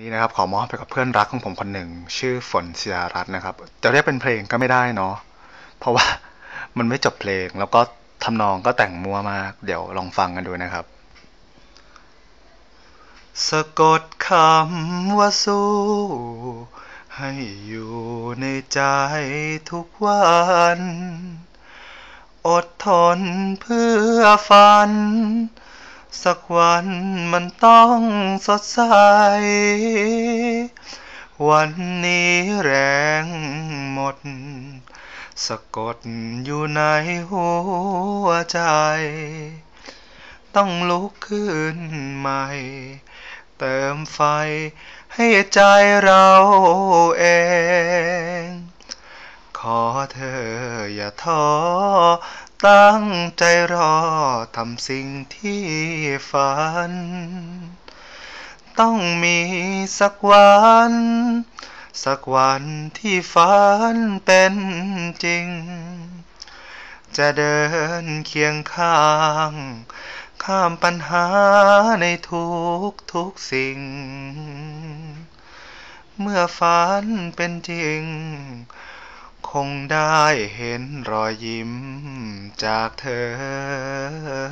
นี่นะครับขอมอบไปกับเพื่อนรักของผมคนหนึ่ง ชื่อฝนศิรารัตน์นะครับ จะเรียกเป็นเพลงก็ไม่ได้เนาะเพราะว่ามันไม่จบเพลงแล้วก็ทำนองก็แต่งมัวมากเดี๋ยวลองฟังกันดูนะครับ สะกดคำว่าสู้ ให้อยู่ในใจทุกวันอดทนเพื่อฝัน สักวันมันต้องสดใส วันนี้แรงหมด สะกดอยู่ในหัวใจ ต้องลุกขึ้นใหม่ เติมไฟให้ใจเราเอง ขอเธออย่าท้อ ตั้งใจรอทำสิ่งที่ฝัน ต้องมีสักวัน สักวันที่ฝันเป็นจริง จะเดินเคียงข้าง ข้ามปัญหาในทุกทุกสิ่ง เมื่อฝันเป็นจริง คงได้เห็นรอยยิ้ม จากเธอ